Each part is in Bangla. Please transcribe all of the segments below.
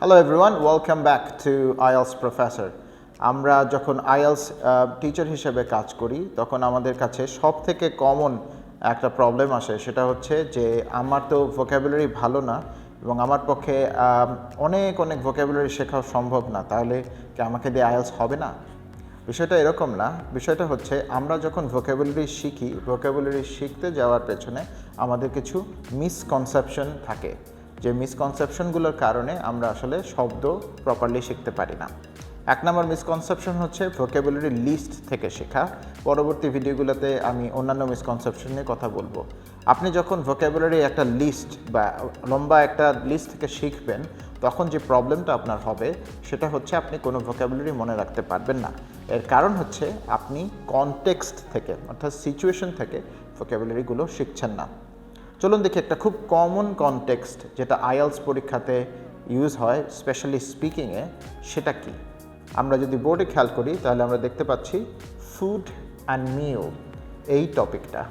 Hello everyone welcome back to IELTS professor আমরা যখন আইএলস টিচার হিসেবে কাজ করি, তখন আমাদের কাছে সব থেকে কমন একটা প্রবলেম আসে, সেটা হচ্ছে যে আমার তো ভোক্যাবুলারি ভালো না এবং আমার পক্ষে অনেক অনেক ভোক্যাবুলারি শেখা সম্ভব না। তাহলে কি আমাকে দিয়ে আইএলস হবে না? বিষয়টা এরকম না। বিষয়টা হচ্ছে, আমরা যখন ভোক্যাবুলারি শিখি ভোক্যাবুলারি শিখতে যাওয়ার পেছনে আমাদের কিছু মিসকনসেপশন থাকে। যে মিসকনসেপশনগুলোর কারণে আমরা আসলে শব্দ প্রপারলি শিখতে পারি না। এক নম্বর মিসকনসেপশন হচ্ছে ভোক্যাবুলারি লিস্ট থেকে শেখা। পরবর্তী ভিডিওগুলোতে আমি অন্যান্য মিসকনসেপশন নিয়ে কথা বলব। আপনি যখন ভোক্যাবুলারি একটা লিস্ট বা লম্বা একটা লিস্ট থেকে শিখবেন, তখন যে প্রবলেমটা আপনার হবে, সেটা হচ্ছে আপনি কোনো ভোক্যাবুলারি মনে রাখতে পারবেন না। এর কারণ হচ্ছে আপনি কনটেক্সট থেকে, অর্থাৎ সিচুয়েশন থেকে ভোক্যাবুলারিগুলো শিখছেন না। চলুন দেখি একটা খুব কমন কনটেক্সট যেটা আইএলস পরীক্ষাতে ইউজ হয় স্পেশালি স্পিকিংয়ে সেটা কি? আমরা যদি বোর্ডে খেয়াল করি, তাহলে আমরা দেখতে পাচ্ছি ফুড অ্যান্ড মিল এই টপিকটা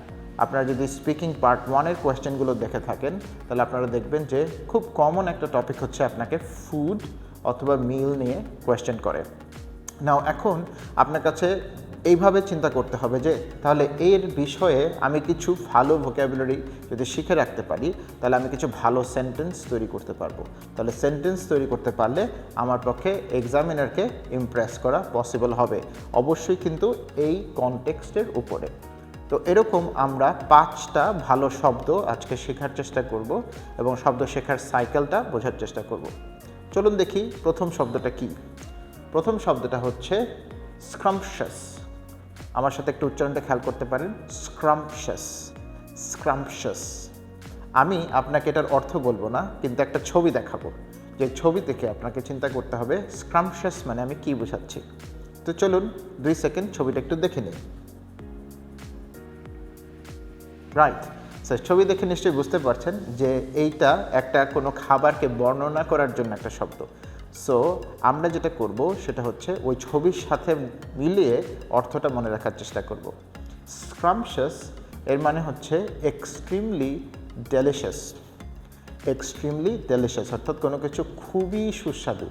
আপনারা যদি স্পিকিং পার্ট ওয়ানের কোয়েশ্চেনগুলো দেখে থাকেন, তাহলে আপনারা দেখবেন যে খুব কমন একটা টপিক হচ্ছে আপনাকে ফুড অথবা মিল নিয়ে কোয়েশ্চেন করে। নাও এখন আপনার কাছে এইভাবে চিন্তা করতে হবে যে, তাহলে এর বিষয়ে আমি কিছু ভালো ভোক্যাবুলারি যদি শিখে রাখতে পারি, তাহলে আমি কিছু ভালো সেন্টেন্স তৈরি করতে পারব। তাহলে সেন্টেন্স তৈরি করতে পারলে আমার পক্ষে এক্সামিনারকে ইমপ্রেস করা পসিবল হবে। অবশ্যই কিন্তু এই কনটেক্সটের উপরে। তো এরকম আমরা পাঁচটা ভালো শব্দ আজকে শেখার চেষ্টা করব এবং শব্দ শেখার সাইকেলটা বোঝার চেষ্টা করব। চলুন দেখি প্রথম শব্দটা কি। প্রথম শব্দটা হচ্ছে স্ক্রামশাস আমার সাথে একটু উচ্চারণটা খেয়াল করতে পারেন। স্ক্রামশাস স্ক্রামশাস আমি আপনাকে এটার অর্থ বলব না, কিন্তু একটা ছবি দেখাবো। যে ছবি দেখে আপনাকে চিন্তা করতে হবে স্ক্রামশাস মানে আমি কি বোঝাচ্ছি? তো চলুন, দুই সেকেন্ড ছবিটা একটু দেখে নিই। রাইট স্যার ছবি দেখে নিশ্চয়ই বুঝতে পারছেন যে এইটা একটা কোনো খাবারকে বর্ণনা করার জন্য একটা শব্দ। সো আমরা যেটা করব, সেটা হচ্ছে ওই ছবির সাথে মিলিয়ে অর্থটা মনে রাখার চেষ্টা করব। স্ক্রামশাস এর মানে হচ্ছে এক্সট্রিমলি ডেলিশাস এক্সট্রিমলি ডেলিশাস অর্থাৎ কোনো কিছু খুবই সুস্বাদু,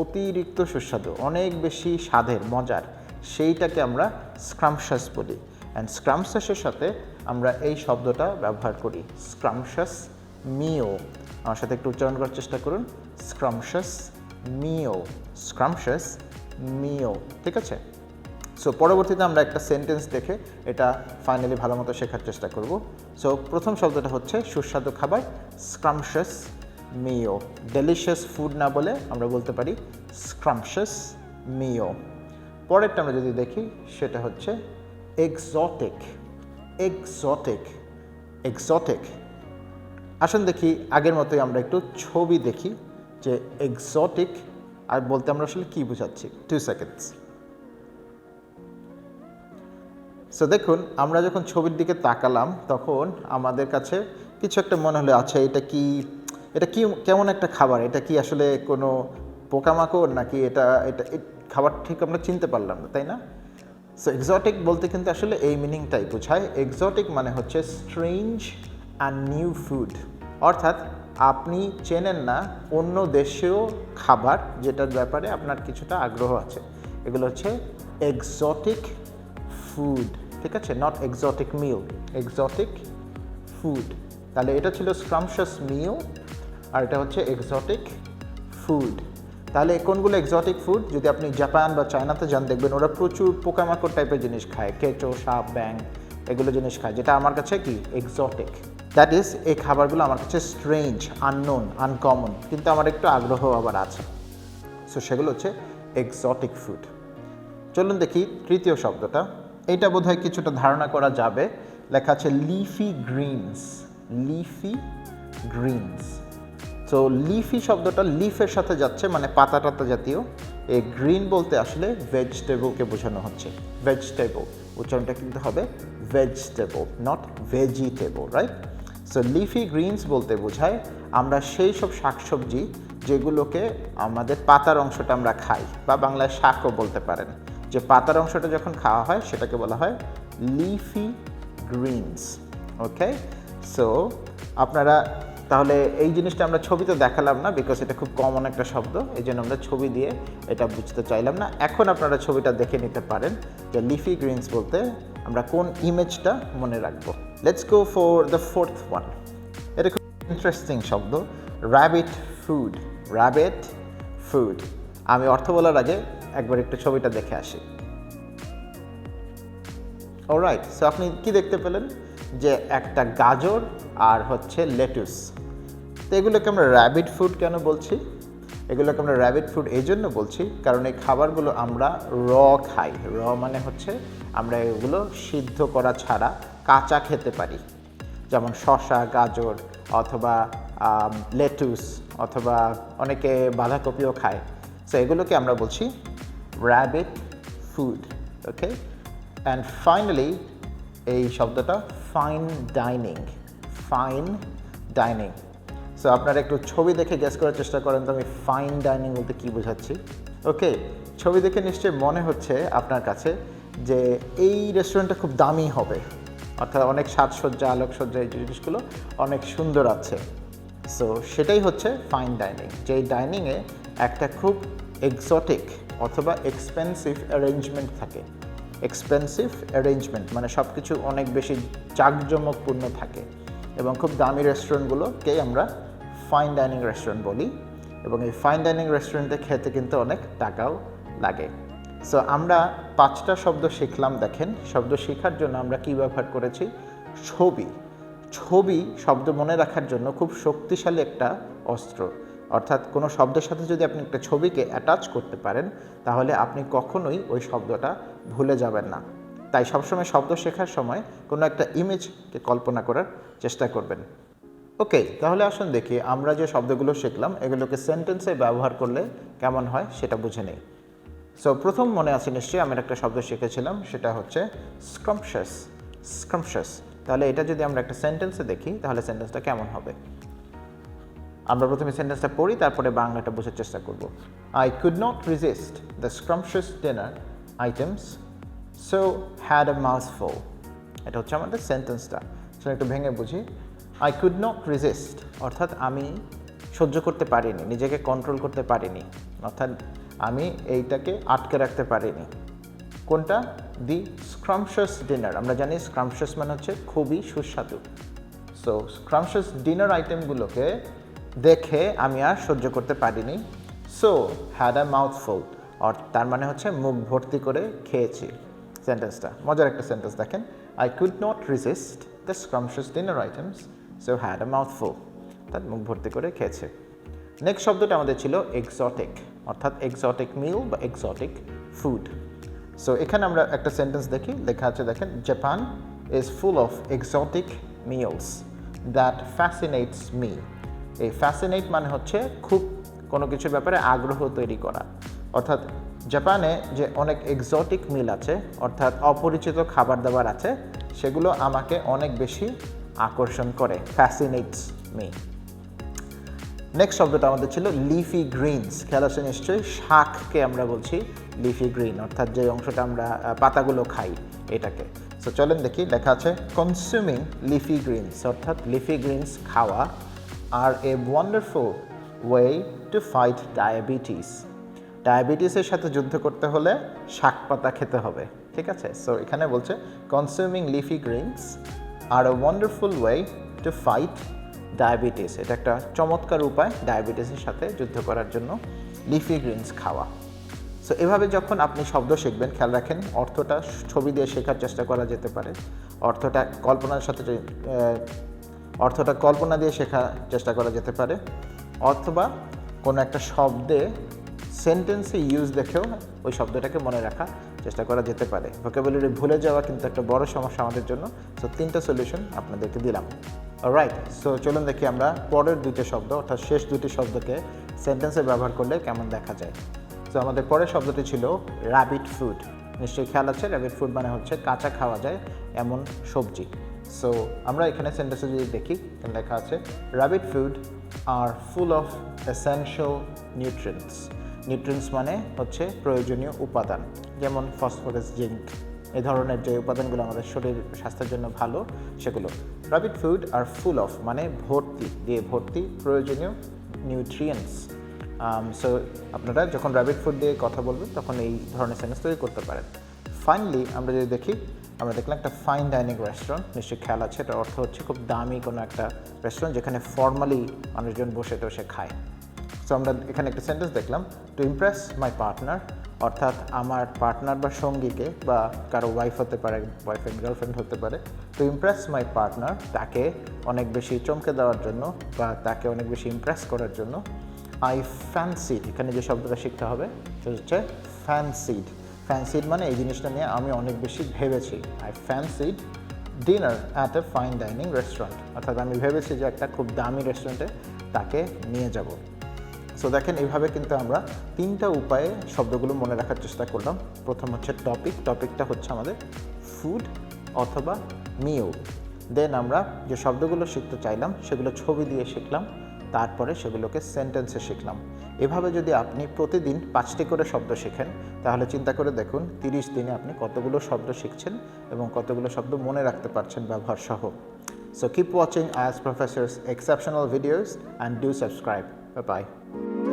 অতিরিক্ত সুস্বাদু, অনেক বেশি স্বাদের, মজার, সেইটাকে আমরা স্ক্রামশাস বলি। অ্যান্ড স্ক্রামশাসের সাথে আমরা এই শব্দটা ব্যবহার করি। স্ক্রামশাস মিও আমার সাথে একটু উচ্চারণ করার চেষ্টা করুন। স্ক্রামশাস মিও স্ক্রামশাস মিও ঠিক আছে? সো পরবর্তীতে আমরা একটা সেন্টেন্স দেখে এটা ফাইনালি ভালো মতো শেখার চেষ্টা করব। সো প্রথম শব্দটা হচ্ছে সুস্বাদু খাবার স্ক্রামশাস মিও ডেলিশিয়াস ফুড না বলে আমরা বলতে পারি স্ক্রামশাস মিও পরেরটা আমরা যদি দেখি, সেটা হচ্ছে এক্সটিক এক্সটিক এক্সটিক আসুন দেখি, আগের মতোই আমরা একটু ছবি দেখি। যে এক্সটিক আর বলতে আমরা আসলে কী বোঝাচ্ছি? টু সেকেন্ডস সো দেখুন, আমরা যখন ছবির দিকে তাকালাম, তখন আমাদের কাছে কিছু একটা মনে হলো আচ্ছা এটা কি এটা কি, কেমন একটা খাবার? এটা কি আসলে কোনো পোকামাকড়? নাকি এটা এটা খাবার ঠিক আমরা চিনতে পারলাম না, তাই না? সো এক্সটিক বলতে কিন্তু আসলে এই মিনিংটাই বোঝায়। এক্সটিক মানে হচ্ছে স্ট্রেঞ্জ অ্যান্ড নিউ ফুড অর্থাৎ আপনি চেনেন না অন্য দেশেও খাবার যেটার ব্যাপারে আপনার কিছুটা আগ্রহ আছে। এগুলো হচ্ছে এক্সটিক ফুড ঠিক আছে? Not exotic meal exotic food তাহলে এটা ছিল স্ক্রামশাস মিল আর এটা হচ্ছে এক্সটিক ফুড তাহলে কোনগুলো এক্সটিক ফুড যদি আপনি জাপান বা চায়নাতে যান, দেখবেন ওরা প্রচুর পোকামাকড় টাইপের জিনিস খায়। কেঁচো, সাপ ব্যাং এগুলো জিনিস খায়, যেটা আমার কাছে কি? এক্সটিক দ্যাট ইজ এই খাবারগুলো আমার কাছে স্ট্রেঞ্জ আননোন আনকমন কিন্তু আমার একটু আগ্রহ আবার আছে। সো সেগুলো হচ্ছে এক্সটিক ফুড চলুন দেখি তৃতীয় শব্দটা। এইটা বোধহয় কিছুটা ধারণা করা যাবে। লেখা আছে লিফি গ্রিনস লিফি গ্রিনস তো লিফি শব্দটা লিফের সাথে যাচ্ছে মানে পাতা টাতা জাতীয়। এই গ্রিন বলতে আসলে ভেজিটেবলকে বোঝানো হচ্ছে। ভেজিটেবল উচ্চারণটা কিন্তু হবে vegetable not vegetable right so leafy greens বলতে বোঝায় আমরা সেই সব শাকসবজি যেগুলোকে আমাদের পাতার অংশটা আমরা খাই বা বাংলায় শাকও বলতে পারেন। যে পাতার অংশটা যখন খাওয়া হয় সেটাকে বলা হয় লিফি গ্রিনস ওকে সো আপনারা তাহলে এই জিনিসটা আমরা ছবিতে দেখালাম না বিকজ এটা খুব কমন একটা শব্দ এই জন্য আমরা ছবি দিয়ে এটা বুঝতে চাইলাম না। এখন আপনারা ছবিটা দেখে নিতে পারেন যে লিফি গ্রিনস বলতে আমরা কোন ইমেজটা মনে রাখব? Let's go for the fourth one এটা খুব ইন্টারেস্টিং শব্দ। র্যাবিট ফুড র্যাবিট ফুড আমি অর্থ বলার আগে একবার একটু ছবিটা দেখে আসি। অলরাইট সো আপনি কি দেখতে পেলেন? যে একটা গাজর আর হচ্ছে লেটুস তো এগুলোকে আমরা র্যাবিট ফুড কেন বলছি? এগুলোকে আমরা র্যাবিট ফুড এই জন্য বলছি কারণ এই খাবারগুলো আমরা র খাই। র মানে হচ্ছে আমরা এগুলো সিদ্ধ করা ছাড়া কাঁচা খেতে পারি। যেমন শসা, গাজর অথবা লেটুস অথবা অনেকে বাঁধাকপিও খায়। সো এগুলোকে আমরা বলছি rabbit food okay and finally এই শব্দটা fine dining fine dining so আপনারা একটু ছবি দেখে গ্যাস করার চেষ্টা করেন তো আমি ফাইন ডাইনিং বলতে কী বোঝাচ্ছি। ওকে ছবি দেখে নিশ্চয়ই মনে হচ্ছে আপনার কাছে যে এই রেস্টুরেন্টটা খুব দামি হবে। অর্থাৎ অনেক সাজসজ্জা, আলোকসজ্জা এই জিনিসগুলো অনেক সুন্দর আছে। সো সেটাই হচ্ছে ফাইন ডাইনিং যেই ডাইনিংয়ে একটা খুব এক্সোটিক অথবা এক্সপেন্সিভ অ্যারেঞ্জমেন্ট থাকে। এক্সপেন্সিভ অ্যারেঞ্জমেন্ট মানে সব কিছু অনেক বেশি জাঁকজমকপূর্ণ থাকে। এবং খুব দামি রেস্টুরেন্টগুলোকেই আমরা ফাইন ডাইনিং রেস্টুরেন্ট বলি। এবং এই ফাইন ডাইনিং রেস্টুরেন্টে খেতে কিন্তু অনেক টাকাও লাগে। সো আমরা পাঁচটা শব্দ শিখলাম, দেখেন। শব্দ শেখার জন্য আমরা কি ব্যবহার করেছি? ছবি। ছবি শব্দ মনে রাখার জন্য খুব শক্তিশালী একটা অস্ত্র। অর্থাৎ কোনো শব্দের সাথে যদি আপনি একটা ছবিকে অ্যাটাচ করতে পারেন, তাহলে আপনি কখনোই ওই শব্দটা ভুলে যাবেন না। তাই সবসময় শব্দ শেখার সময় কোনো একটা ইমেজকে কল্পনা করার চেষ্টা করবেন। ওকে তাহলে আসুন দেখি, আমরা যে শব্দগুলো শিখলাম, এগুলোকে সেন্টেন্সে ব্যবহার করলে কেমন হয় সেটা বুঝে নেই। সো প্রথম মনে আছে নিশ্চয়ই, আমি একটা শব্দ শিখেছিলাম, সেটা হচ্ছে স্ক্রামশাস স্ক্রামশাস তাহলে এটা যদি আমরা একটা সেন্টেন্সে দেখি, তাহলে সেন্টেন্সটা কেমন হবে? আমরা প্রথমে সেন্টেন্সটা পড়ি, তারপরে বাংলাটা বোঝার চেষ্টা করব। I could not resist the scrumptious dinner items so had a mouthful এটা হচ্ছে আমাদের সেন্টেন্সটা সেটা একটু ভেঙে বুঝি। আই কুড নট রেজিস্ট অর্থাৎ আমি সহ্য করতে পারিনি, নিজেকে কন্ট্রোল করতে পারিনি। অর্থাৎ আমি এইটাকে আটকে রাখতে পারিনি। কোনটা? দি স্ক্রামশাস ডিনার আমরা জানি স্ক্রামশাস মানে হচ্ছে খুবই সুস্বাদু। সো স্ক্রামশাস ডিনার আইটেমগুলোকে দেখে আমি আর সহ্য করতে পারিনি। সো হ্যাড আ মাউথফুল আর তার মানে হচ্ছে মুখ ভর্তি করে খেয়েছি। সেন্টেন্সটা মজার একটা সেন্টেন্স দেখেন। I could not resist the scrumptious dinner items so had a mouthful তার মুখ ভর্তি করে খেয়েছে। নেক্সট শব্দটা আমাদের ছিল এক্সটিক অর্থাৎ এক্সটিক মিল বা এক্সটিক ফুড সো এখানে আমরা একটা সেন্টেন্স দেখি। লেখা আছে, দেখেন Japan is full of exotic meals that fascinates me এই ফ্যাসিনেট মানে হচ্ছে খুব কোনো কিছুর ব্যাপারে আগ্রহ তৈরি করা। অর্থাৎ জাপানে যে অনেক এক্সটিক মিল আছে, অর্থাৎ অপরিচিত খাবার দাবার আছে, সেগুলো আমাকে অনেক বেশি আকর্ষণ করে। ফ্যাসিনেটস মি নেক্সট শব্দটা আমাদের ছিল লিফি গ্রিনস খেয়াল আছে নিশ্চয়ই? শাককে আমরা বলছি লিফি গ্রিন অর্থাৎ যে অংশটা আমরা পাতাগুলো খাই এটাকে। সো চলেন দেখি, লেখা আছে কনজিউমিং লিফি গ্রিনস অর্থাৎ লিফি গ্রিনস খাওয়া are a wonderful way to fight diabetes ডায়াবেটিসের সাথে যুদ্ধ করতে হলে শাক পাতা খেতে হবে, ঠিক আছে? সো এখানে বলছে consuming leafy greens are a wonderful way to fight diabetes. এটা একটা চমৎকার উপায় ডায়াবেটিসের সাথে যুদ্ধ করার জন্য। লিফি গ্রিনস খাওয়া। সো এভাবে যখন আপনি শব্দ শিখবেন, খেয়াল রাখেন, অর্থটা ছবি দিয়ে শেখার চেষ্টা করা যেতে পারে। অর্থটা কল্পনার সাথে অর্থটা কল্পনা দিয়ে শেখার চেষ্টা করা যেতে পারে। অথবা কোনো একটা শব্দে সেন্টেন্সে ইউজ দেখেও ওই শব্দটাকে মনে রাখা। চেষ্টা করা যেতে পারে। ভোকাবুলারি ভুলে যাওয়া কিন্তু একটা বড় সমস্যা আমাদের জন্য। সো তিনটা সলিউশন আপনাদেরকে দিলাম। রাইট সো চলুন দেখি আমরা পরের দুটো শব্দ, অর্থাৎ শেষ দুটি শব্দকে সেন্টেন্সে ব্যবহার করলে কেমন দেখা যায়। তো আমাদের পরের শব্দটি ছিল র্যাবিট ফুড নিশ্চয়ই খেয়াল আছে র্যাবিট ফুড মানে হচ্ছে কাঁচা খাওয়া যায় এমন সবজি। সো আমরা এখানে সেন্টেন্সে যদি দেখি লেখা আছে rabbit food are full of essential nutrients nutrients মানে হচ্ছে প্রয়োজনীয় উপাদান, যেমন ফসফরাস, জিঙ্ক। এ ধরনের যে উপাদানগুলো আমাদের শরীর স্বাস্থ্যের জন্য ভালো, সেগুলো rabbit food are full of মানে ভর্তি, দিয়ে ভর্তি প্রয়োজনীয় নিউট্রিয়েন্টস সো আপনারা যখন র্যাবিট ফুড দিয়ে কথা বলবেন, তখন এই ধরনের সেন্টেন্স তৈরি করতে পারেন। ফাইনালি আমরা যদি দেখি, আমরা দেখলাম একটা ফাইন ডাইনিং রেস্টুরেন্ট নিশ্চয়ই খেয়াল আছে, এটার অর্থ হচ্ছে খুব দামি কোনো একটা রেস্টুরেন্ট যেখানে ফর্মালি মানুষজন বসে টসে খায়। সো আমরা এখানে একটা সেন্টেন্স দেখলাম টু ইমপ্রেস মাই পার্টনার অর্থাৎ আমার পার্টনার বা সঙ্গীকে বা কারও ওয়াইফ হতে পারে বয়ফ্রেন্ড গার্লফ্রেন্ড হতে পারে টু ইমপ্রেস মাই পার্টনার তাকে অনেক বেশি চমকে দেওয়ার জন্য বা তাকে অনেক বেশি ইমপ্রেস করার জন্য আই ফ্যান্সিড এখানে যে শব্দটা শিখতে হবে, সেটা হচ্ছে ফ্যান্সিড ফ্যান্সিড মানে এই জিনিসটা নিয়ে আমি অনেক বেশি ভেবেছি I fancied dinner at a fine dining restaurant অর্থাৎ আমি ভেবেছি যে একটা খুব দামি রেস্টুরেন্টে তাকে নিয়ে যাব। সো দেখেন, এইভাবে কিন্তু আমরা তিনটা উপায়ে শব্দগুলো মনে রাখার চেষ্টা করলাম। প্রথম হচ্ছে টপিক টপিকটা হচ্ছে আমাদের ফুড অথবা মিও দেন আমরা যে শব্দগুলো শিখতে চাইলাম, সেগুলো ছবি দিয়ে শিখলাম, তারপরে সেগুলোকে সেন্টেন্সে শিখলাম। এভাবে যদি আপনি প্রতিদিন পাঁচটি করে শব্দ শেখেন, তাহলে চিন্তা করে দেখুন, তিরিশ দিনে আপনি কতগুলো শব্দ শিখছেন এবং কতগুলো শব্দ মনে রাখতে পারছেন ব্যবহার সহ so keep watching as Professor's exceptional videos and do subscribe Bye Thank you.